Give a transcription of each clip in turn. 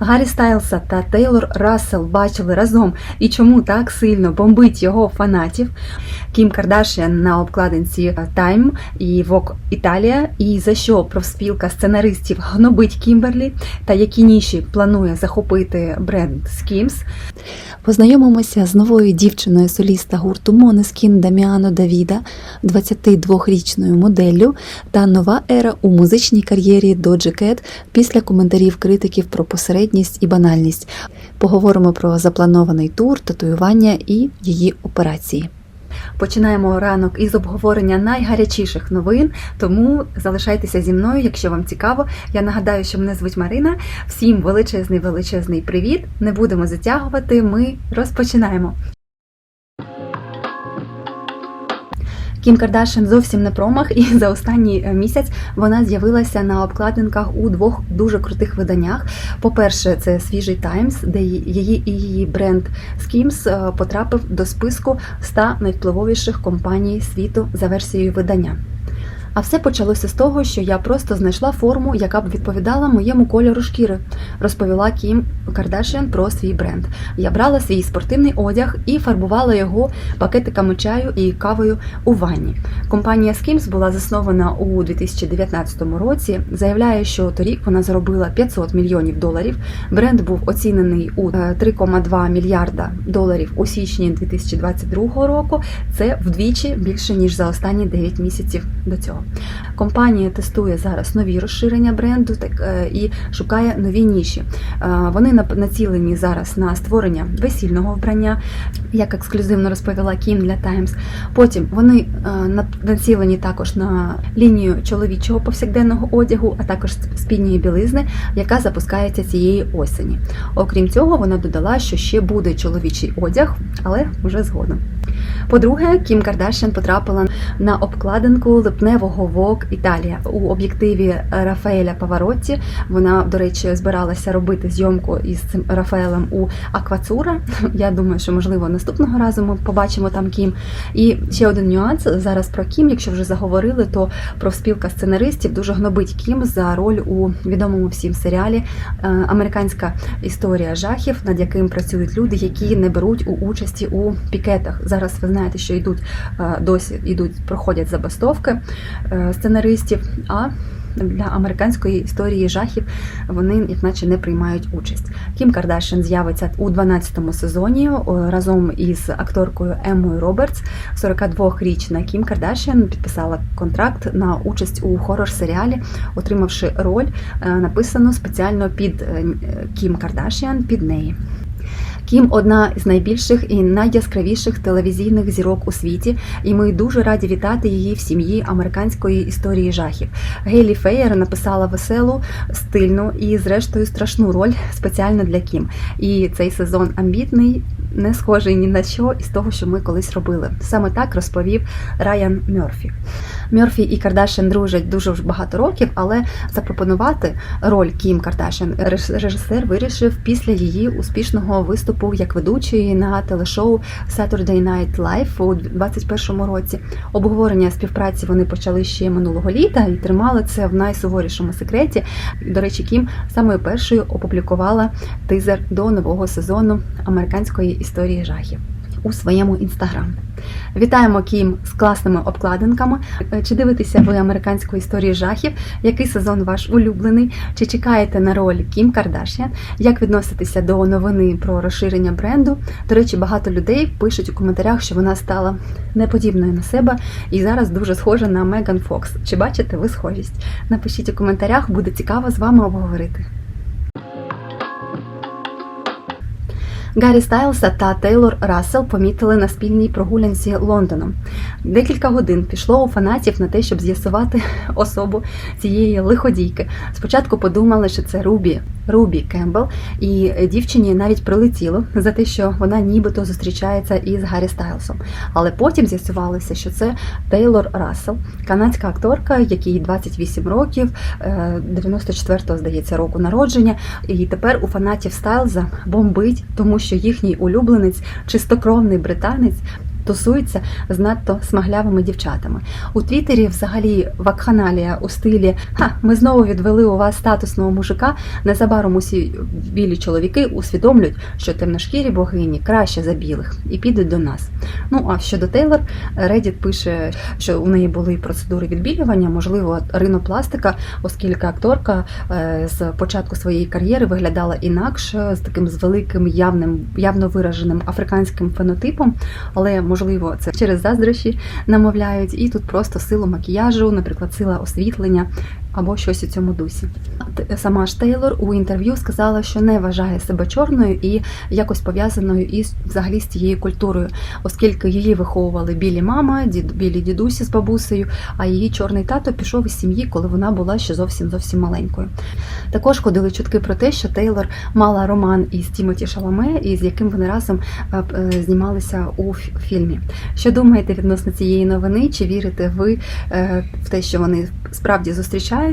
Гаррі Стайлса та Тейлор Рассел бачили разом і чому так сильно бомбить його фанатів. Кім Кардашіан на обкладинці Time і Vogue Італія, і за що профспілка сценаристів гнобить Кімберлі, та які ніші планує захопити бренд Skims. Познайомимося з новою дівчиною соліста гурту Монескін Даміано Давіда, 22-річною моделлю, та нова ера у музичній кар'єрі Доджі Кет після коментарів критиків про посередність і банальність. Поговоримо про запланований тур, татуювання і її операції. Починаємо ранок із обговорення найгарячіших новин. Тому залишайтеся зі мною, якщо вам цікаво. Я нагадаю, що мене звуть Марина. Всім величезний величезний привіт! Не будемо затягувати. Ми розпочинаємо. Кім Кардашин зовсім не промах, і за останній е, місяць вона з'явилася на обкладинках у двох дуже крутих виданнях. По-перше, це свіжий Таймс, де її і її бренд Skims е, потрапив до списку 100 найвпливовіших компаній світу за версією видання. А все почалося з того, що я просто знайшла форму, яка б відповідала моєму кольору шкіри, розповіла Кім Кардашіан про свій бренд. Я брала свій спортивний одяг і фарбувала його пакетиками чаю і кавою у ванні. Компанія Skims була заснована у 2019 році. Заявляє, що торік вона заробила 500 мільйонів доларів. Бренд був оцінений у е, 3,2 мільярда доларів у січні 2022 року. Це вдвічі більше ніж за останні 9 місяців до цього. Компанія тестує зараз нові розширення бренду е, і шукає нові ніші. Е, Вони націлені зараз на створення весільного вбрання, як ексклюзивно розповіла Кім для Times. Потім вони е, націлені також на лінію чоловічого повсякденного одягу, а також спідньої білизни, яка запускається цієї осені. Окрім цього, вона додала, що ще буде чоловічий одяг, але вже згодом. По-друге, Кім Кардашян потрапила на обкладинку липневого Vogue Італія у об'єктиві Рафаеля Паваротті. Вона, до речі, збиралася робити зйомку із цим Рафаелем у Аквацура. Я думаю, що можливо наступного разу ми побачимо там Кім. І ще один нюанс зараз про Кім. Якщо вже заговорили, то профспілка сценаристів дуже гнобить Кім за роль у відомому всім серіалі е, Американська історія жахів, над яким працюють люди, які не беруть у участі у пікетах. Зараз ви знаєте, що йдуть е, досі йдуть, проходять забастовки сценаристів. А для американської історії жахів вони, як наче, не приймають участь. Кім Кардашин з'явиться у 12-му сезоні разом із акторкою Еммою Робертс. 42-річна Кім Кардашин підписала контракт на участь у хорор-серіалі, отримавши роль, е, написану спеціально під е, Кім Кардашіан, під неї. Кім одна з найбільших і найяскравіших телевізійних зірок у світі, і ми дуже раді вітати її в сім'ї американської історії жахів. Гейлі Феєр написала веселу, стильну і, зрештою, страшну роль спеціально для Кім. І цей сезон амбітний, не схожий ні на що із того, що ми колись робили. Саме так розповів Райан Мерфі. Мерфі і Кардашин дружать дуже вже багато років, але запропонувати роль Кім Кардашин режисер вирішив після її успішного виступу як ведучий на телешоу Saturday Night Live у 2021 році. Обговорення співпраці вони почали ще минулого літа і тримали це в найсуворішому секреті. До речі, Кім самою першою опублікувала тизер до нового сезону американської історії жахів у своєму інстаграм. Вітаємо Кім з класними обкладинками. Чи дивитеся ви американську історію жахів? Який сезон ваш улюблений? Чи чекаєте на роль Кім Кардашян? Як відноситися до новини про розширення бренду? До речі, багато людей пишуть у коментарях, що вона стала неподібною на себе і зараз дуже схожа на Меган Фокс. Чи бачите ви схожість? Напишіть у коментарях, буде цікаво з вами обговорити. Гаррі Стайлса та Тейлор Рассел помітили на спільній прогулянці Лондоном. Декілька годин пішло у фанатів на те, щоб з'ясувати особу цієї лиходійки. Спочатку подумали, що це Рубі, Рубі Кембл, і дівчині навіть прилетіло за те, що вона нібито зустрічається із Гаррі Стайлсом. Але потім з'ясувалося, що це Тейлор Рассел, канадська акторка, якій 28 років, 94-го, здається, року народження. І тепер у фанатів Стайлза бомбить, тому що їхній улюбленець, чистокровний британець, тусується з надто смаглявими дівчатами. У Твіттері взагалі вакханалія у стилі Ха, ми знову відвели у вас статусного мужика. Незабаром усі білі чоловіки усвідомлюють, що темношкірі богині краще за білих і підуть до нас. Ну а щодо Тейлор, Reddit пише, що у неї були процедури відбілювання, можливо, ринопластика, оскільки акторка е, з початку своєї кар'єри виглядала інакше, з таким з великим явним, явно вираженим африканським фенотипом, але можливо це через заздрощі намовляють, і тут просто силу макіяжу, наприклад, сила освітлення або щось у цьому дусі. Сама ж Тейлор у інтерв'ю сказала, що не вважає себе чорною і якось пов'язаною із взагалі з цією культурою, оскільки її виховували білі мама, дід, білі дідусі з бабусею, а її чорний тато пішов із сім'ї, коли вона була ще зовсім зовсім маленькою. Також ходили чутки про те, що Тейлор мала роман із Тімоті Шаламе, і з яким вони разом е, е, знімалися у фільмі. Що думаєте відносно цієї новини? Чи вірите ви е, в те, що вони справді зустрічаються?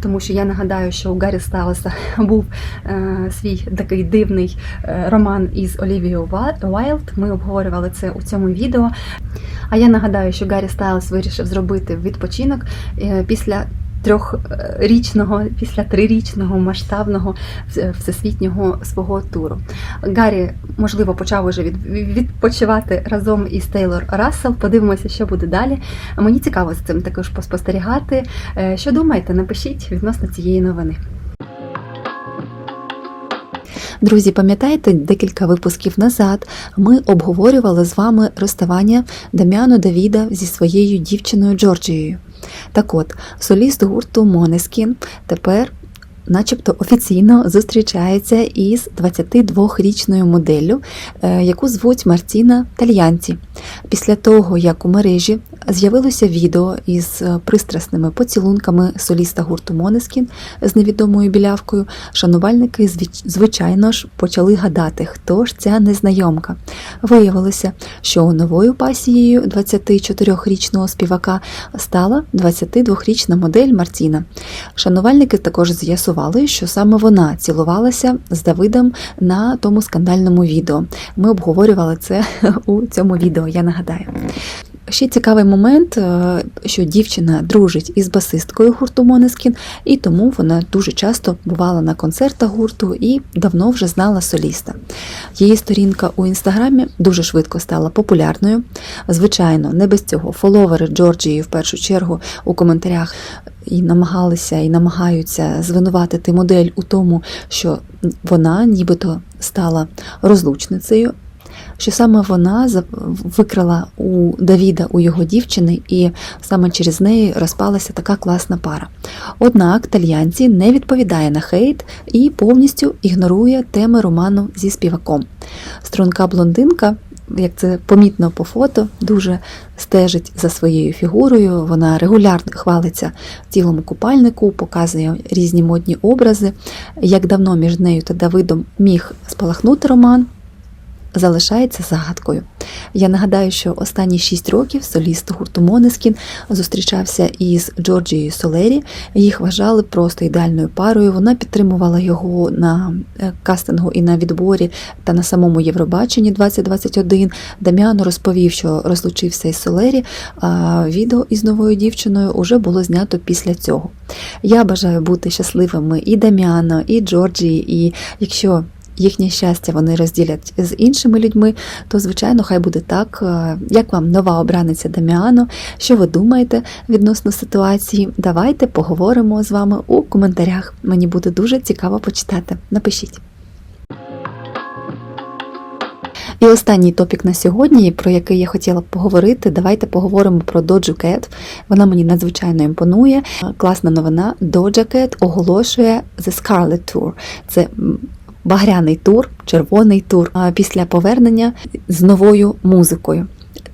Тому що я нагадаю, що у Гаррі Сталеса був е, свій такий дивний е, роман із Олівією Уайлд. Ми обговорювали це у цьому відео. А я нагадаю, що Гаррі Стайлс вирішив зробити відпочинок е, після. Трьохрічного, після трирічного масштабного всесвітнього свого туру. Гаррі, можливо, почав уже від, відпочивати разом із Тейлор Рассел. Подивимося, що буде далі. Мені цікаво з цим також поспостерігати. Е, Що думаєте, напишіть відносно цієї новини. Друзі, пам'ятаєте, декілька випусків назад ми обговорювали з вами розставання Дам'яну Давіда зі своєю дівчиною Джорджією. Так от, соліст гурту Монескін тепер. Начебто офіційно зустрічається із 22-річною моделлю, е, яку звуть Мартіна Тальянці. Після того, як у мережі з'явилося відео із е, пристрасними поцілунками соліста гурту Монескін з невідомою білявкою, шанувальники звич- звичайно ж почали гадати, хто ж ця незнайомка. Виявилося, що новою пасією 24-річного співака стала 22-річна модель Мартіна. Шанувальники також з'ясували, що саме вона цілувалася з Давидом на тому скандальному відео. Ми обговорювали це у цьому відео, я нагадаю. Ще цікавий момент, е, що дівчина дружить із басисткою гурту Монескін, і тому вона дуже часто бувала на концертах гурту і давно вже знала соліста. Її сторінка у інстаграмі дуже швидко стала популярною. Звичайно, не без цього фоловери Джорджії в першу чергу у коментарях і намагалися і намагаються звинуватити модель у тому, що вона нібито стала розлучницею що саме вона викрала у Давіда у його дівчини, і саме через неї розпалася така класна пара. Однак тальянці не відповідає на хейт і повністю ігнорує теми роману зі співаком. Струнка блондинка. Як це помітно по фото, дуже стежить за своєю фігурою. Вона регулярно хвалиться в цілому купальнику, показує різні модні образи. Як давно між нею та Давидом міг спалахнути роман, залишається загадкою. Я нагадаю, що останні 6 років соліст гурту Монескін зустрічався із Джорджією Солері. Їх вважали просто ідеальною парою. Вона підтримувала його на е, кастингу і на відборі та на самому Євробаченні 2021. Дам'яно розповів, що розлучився із Солері, а відео із новою дівчиною вже було знято після цього. Я бажаю бути щасливими і Дам'яно, і Джорджії, і якщо їхнє щастя вони розділять з іншими людьми, то звичайно хай буде так. Е, Як вам нова обраниця Даміано? Що ви думаєте відносно ситуації? Давайте поговоримо з вами у коментарях. Мені буде дуже цікаво почитати. Напишіть. І останній топік на сьогодні, про який я хотіла б поговорити, давайте поговоримо про Doja Cat. Вона мені надзвичайно імпонує. Класна новина. Doja Cat оголошує The Scarlet Tour. Це багряний тур, червоний тур після повернення з новою музикою.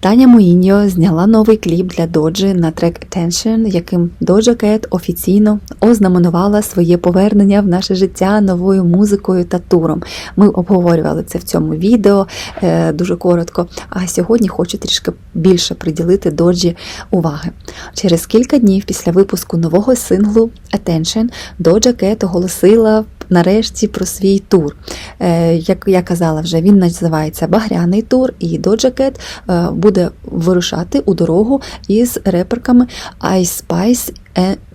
Таня Моїньо зняла новий кліп для Доджі на трек Attention, яким Doja Cat офіційно ознаменувала своє повернення в наше життя новою музикою та туром. Ми обговорювали це в цьому відео е, дуже коротко. А сьогодні хочу трішки більше приділити доджі уваги. Через кілька днів після випуску нового синглу Attention Doja Cat оголосила нарешті про свій тур. Е, Як я казала вже, він називається Багряний тур, і Doja Cat е, буде вирушати у дорогу із реперками Ice Spice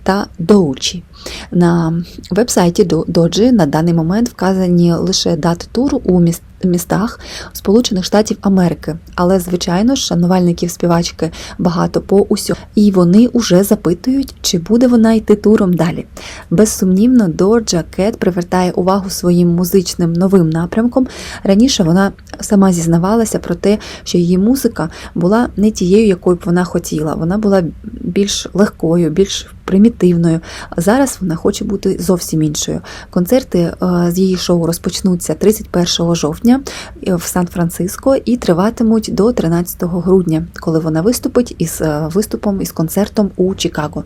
та Doechii. На вебсайті До- Доджі на даний момент вказані лише дати туру у міс- містах Сполучених Штатів Америки, але звичайно шанувальників співачки багато по усьому. І вони уже запитують, чи буде вона йти туром далі. Безсумнівно, Доджа Кет привертає увагу своїм музичним новим напрямком. Раніше вона сама зізнавалася про те, що її музика була не тією, якою б вона хотіла. Вона була більш легкою, більш примітивною. Зараз вона хоче бути зовсім іншою. Концерти е, з її шоу розпочнуться 31 жовтня е, в Сан-Франциско і триватимуть до 13 грудня, коли вона виступить із е, виступом із концертом у Чикаго.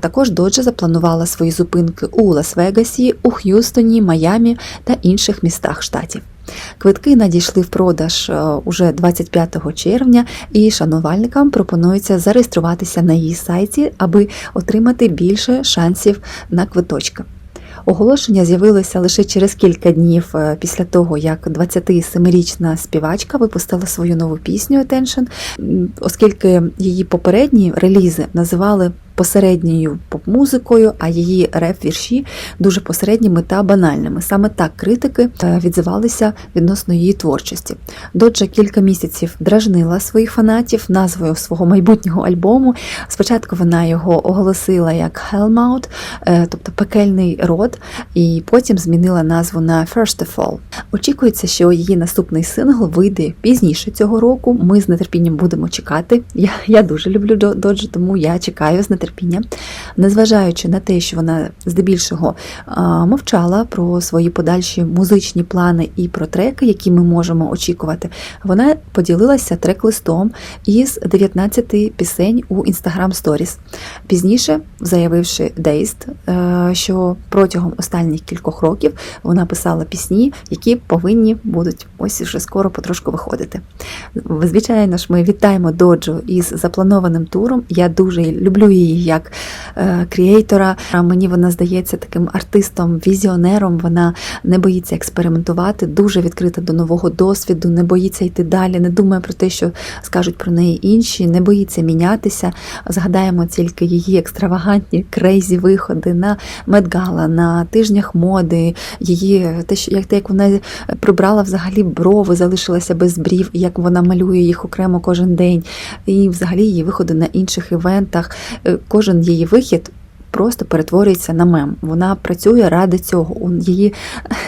Також Доджа запланувала свої зупинки у Лас-Вегасі, у Х'юстоні, Майамі та інших містах штатів. Квитки надійшли в продаж е, уже 25 червня, і шанувальникам пропонується зареєструватися на її сайті, аби отримати більше шансів на квиточки. Оголошення з'явилося лише через кілька днів е, після того, як 27-річна співачка випустила свою нову пісню Attention, оскільки її попередні релізи називали посередньою поп-музикою, а її реп-вірші дуже посередніми та банальними. Саме так критики е, відзивалися відносно її творчості. Доджа кілька місяців дражнила своїх фанатів назвою свого майбутнього альбому. Спочатку вона його оголосила як Hellmouth, е, тобто пекельний род, і потім змінила назву на First of All. Очікується, що її наступний сингл вийде пізніше цього року. Ми з нетерпінням будемо чекати. Я, я дуже люблю Доджу, тому я чекаю з нетерпінням. Незважаючи на те, що вона здебільшого мовчала про свої подальші музичні плани і про треки, які ми можемо очікувати, вона поділилася трек-листом із 19 пісень у Instagram Stories. Пізніше, заявивши е, що протягом останніх кількох років вона писала пісні, які повинні будуть ось вже скоро потрошку виходити. Звичайно ж, ми вітаємо Доджу із запланованим туром. Я дуже люблю її як е, кріейтора. Мені вона здається таким артистом, візіонером. Вона не боїться експериментувати, дуже відкрита до нового досвіду, не боїться йти далі, не думає про те, що скажуть про неї інші, не боїться мінятися. Згадаємо тільки її екстравагантні крейзі виходи на Медгала, на тижнях моди, її те, що як те, як вона прибрала взагалі брови, залишилася без брів, як вона малює їх окремо кожен день, і взагалі її виходи на інших івентах. Кожен її вихід. Просто перетворюється на мем. Вона працює ради цього. Її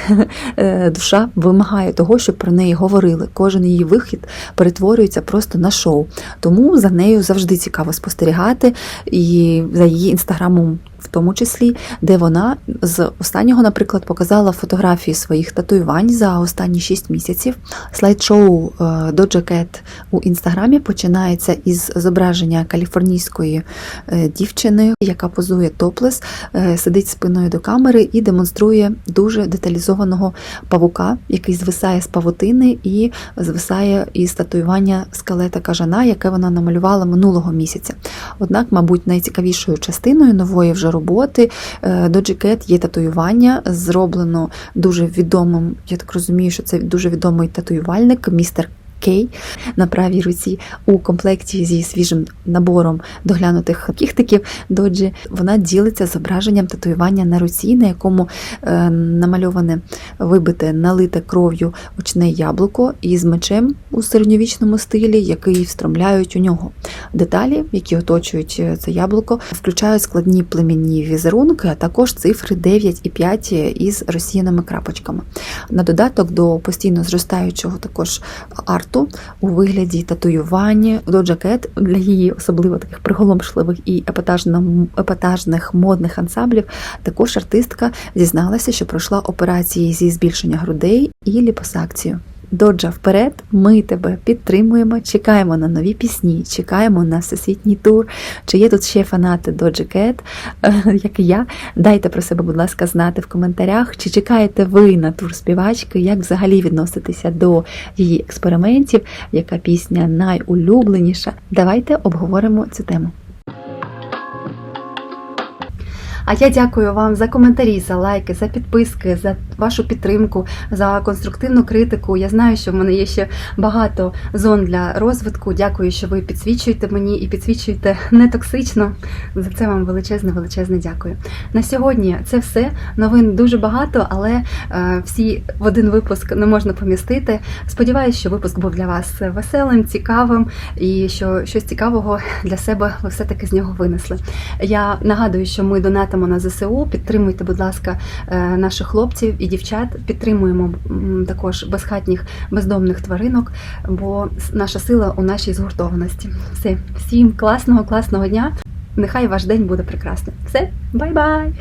е, душа вимагає того, щоб про неї говорили. Кожен її вихід перетворюється просто на шоу. Тому за нею завжди цікаво спостерігати і за її інстаграмом. В тому числі, де вона з останнього, наприклад, показала фотографії своїх татуювань за останні 6 місяців. Слайд-шоу е, Doja Cat у інстаграмі починається із зображення каліфорнійської е, дівчини, яка позує топлес, е, сидить спиною до камери і демонструє дуже деталізованого павука, який звисає з павутини і звисає із татуювання скелета кажана, яке вона намалювала минулого місяця. Однак, мабуть, найцікавішою частиною нової вже роботи До Doja є татуювання, зроблено дуже відомим. Я так розумію, що це дуже відомий татуювальник, містер. Кей на правій руці у комплекті зі свіжим набором доглянутих кіхтиків доджі вона ділиться зображенням татуювання на руці, на якому е, намальоване вибите налите кров'ю очне яблуко із мечем у середньовічному стилі, який встромляють у нього. Деталі, які оточують е, це яблуко, включають складні племінні візерунки, а також цифри 9 і 5 із розсіяними крапочками. На додаток до постійно зростаючого також арту у вигляді татуювання до джакет для її особливо таких приголомшливих і епатажних модних ансамблів. Також артистка зізналася, що пройшла операції зі збільшення грудей і ліпосакцію. Доджа вперед, ми тебе підтримуємо, чекаємо на нові пісні, чекаємо на всесвітній тур. Чи є тут ще фанати Доджі Кет, як і я? Дайте про себе, будь ласка, знати в коментарях, чи чекаєте ви на тур співачки, як взагалі відноситися до її експериментів, яка пісня найулюбленіша. Давайте обговоримо цю тему. А я дякую вам за коментарі, за лайки, за підписки, за вашу підтримку, за конструктивну критику. Я знаю, що в мене є ще багато зон для розвитку. Дякую, що ви підсвічуєте мені і підсвічуєте не токсично. За це вам величезне, величезне дякую. На сьогодні це все. Новин дуже багато, але е, всі в один випуск не можна помістити. Сподіваюсь, що випуск був для вас веселим, цікавим і що щось цікавого для себе ви все-таки з нього винесли. Я нагадую, що ми донатимо на ЗСУ. Підтримуйте, будь ласка, е, наших хлопців і дівчат. Підтримуємо також безхатніх бездомних тваринок, бо наша сила у нашій згуртованості. Все, всім класного, класного дня. Нехай ваш день буде прекрасним. Все, бай-бай!